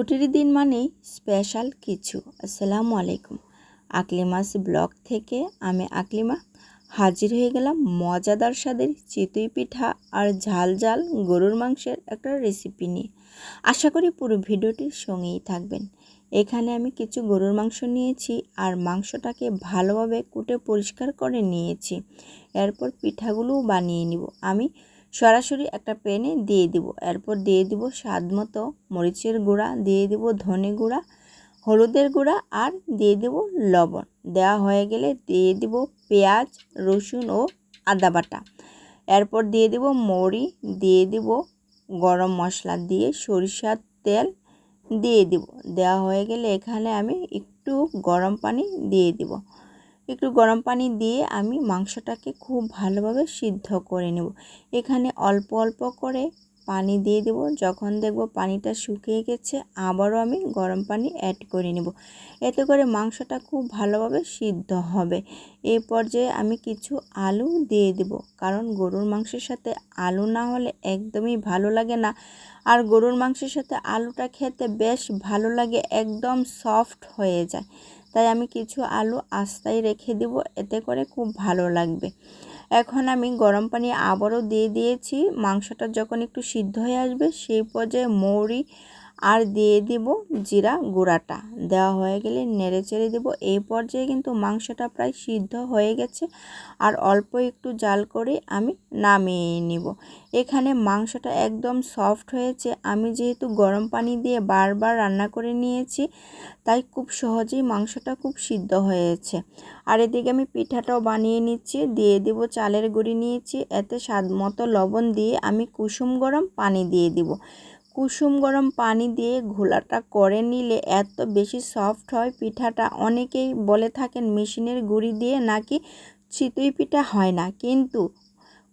ছুটির দিন মানেই স্পেশাল কিছু। আসসালামু আলাইকুম। আকলিমাস ব্লগ থেকে আমি আকলিমা। হাজির হয়ে গেলাম মজাদার স্বাদের চিতই পিঠা আর ঝাল ঝাল গরুর মাংসের একটা রেসিপি নিয়ে। আশা করি পুরো ভিডিওটির সঙ্গেই থাকবেন। এখানে আমি কিছু গরুর মাংস নিয়েছি আর মাংসটাকে ভালোভাবে কুটে পরিষ্কার করে নিয়েছি। এরপর পিঠাগুলোও বানিয়ে নিব। আমি সরাসরি একটা প্যানে দিয়ে দিব। এরপর দিয়ে দিব স্বাদ মতো মরিচের গুঁড়া, দিয়ে দিব ধনে গুঁড়া, হলুদের গুঁড়া আর দিয়ে দেব লবণ। দেওয়া হয়ে গেলে দিয়ে দিব পেঁয়াজ, রসুন ও আদা বাটা। এরপর দিয়ে দেব মরি, দিয়ে দিব গরম মশলা দিয়ে সরিষার তেল দিয়ে দিব। দেওয়া হয়ে গেলে এখানে আমি একটু গরম পানি দিয়ে দিব। একটু গরম পানি দিয়ে আমি মাংসটাকে খুব ভালোভাবে সিদ্ধ করে নেব। এখানে অল্প অল্প করে পানি দিয়ে দেব। যখন দেখব পানিটা শুকিয়ে গেছে, আবারও আমি গরম পানি অ্যাড করে নেব। এতে করে মাংসটা খুব ভালোভাবে সিদ্ধ হবে। এই পর্যায়ে আমি কিছু আলু দিয়ে দেব। কারণ গরুর মাংসের সাথে আলু না হলে একদমই ভালো লাগে না। আর গরুর মাংসের সাথে আলুটা খেতে বেশ ভালো লাগে, একদম সফট হয়ে যায়। তাই আমি কিছু আলু আস্তায় রেখে দেব, এতে করে খুব ভালো লাগবে। এখন আমি গরম পানি আবারও দিয়ে দিয়েছি। মাংসটা যখন একটু সিদ্ধ হয়ে আসবে, সেই পর্যায়ে মৌরি আর দিয়ে দিব জিরা গুঁড়াটা। দেওয়া হয়ে গেলে নেড়ে চেড়ে দেবো। এই পর্যায়ে কিন্তু মাংসটা প্রায় সিদ্ধ হয়ে গেছে। আর অল্প একটু জাল করে আমি নামিয়ে নিব। এখানে মাংসটা একদম সফট হয়েছে। আমি যেহেতু গরম পানি দিয়ে বারবার রান্না করে নিয়েছি, তাই খুব সহজেই মাংসটা খুব সিদ্ধ হয়েছে। আর এদিকে আমি পিঠাটাও বানিয়ে নিচ্ছি। দিয়ে দেব চালের গুঁড়ি নিয়েছি। এতে স্বাদ মতো লবণ দিয়ে আমি কুসুম গরম পানি দিয়ে দিব। কুসুম গরম পানি দিয়ে ঘোলাটা করে নিলে এত বেশি সফট হয় পিঠাটা। অনেকেই বলে থাকেন মেশিনের গুঁড়ি দিয়ে নাকি চিতই পিঠা হয় না। কিন্তু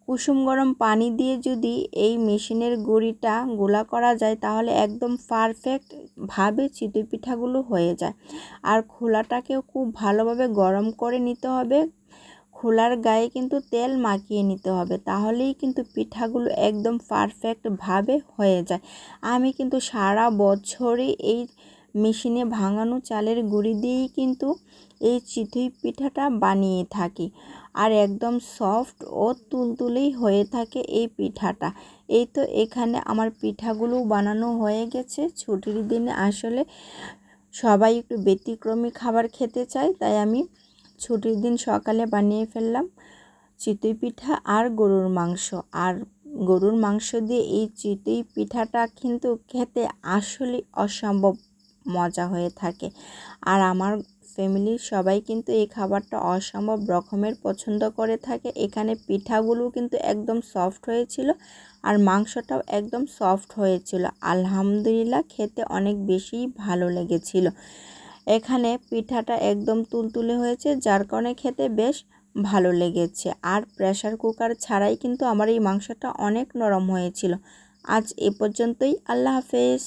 কুসুম গরম পানি দিয়ে যদি এই মেশিনের গুঁড়িটা গোলা করা যায়, তাহলে একদম পারফেক্টভাবে চিতই পিঠাগুলো হয়ে যায়। আর খোলাটাকেও খুব ভালোভাবে গরম করে নিতে হবে। খোলার গায়ে কিন্তু তেল মাখিয়ে নিতে হবে। তাহলেই কিন্তু পিঠাগুলো একদম পারফেক্টভাবে হয়ে যায়। আমি কিন্তু সারা বছরই এই মেশিনে ভাঙানো চালের গুঁড়ি দিয়েই কিন্তু এই চিতই পিঠাটা বানিয়ে থাকি। আর একদম সফট ও তুলতুলেই হয়ে থাকে এই পিঠাটা। এই তো এখানে আমার পিঠাগুলো বানানো হয়ে গেছে। ছুটির দিনে আসলে সবাই একটু ব্যতিক্রমী খাবার খেতে চায়, তাই আমি ছুটির দিন সকালে বানিয়ে ফেললাম চিতই পিঠা আর গরুর মাংস। আর গরুর মাংস দিয়ে এই চিতই পিঠাটা কিন্তু খেতে আসলে অসম্ভব মজা হয়ে থাকে। আর আমার ফ্যামিলির সবাই কিন্তু এই খাবারটা অসম্ভব রকমের পছন্দ করে থাকে। এখানে পিঠাগুলো কিন্তু একদম সফট হয়েছিল আর মাংসটাও একদম সফট হয়েছিল। আলহামদুলিল্লাহ খেতে অনেক বেশি ভালো লেগেছিল। এখানে পিঠাটা একদম তুলতুলে হয়েছে, যার কারণে খেতে বেশ ভালো লেগেছে। আর প্রেশার কুকার ছাড়াই কিন্তু আমার এই মাংসটা অনেক নরম হয়েছিল। আজ এ পর্যন্তই, আল্লাহ হাফেজ।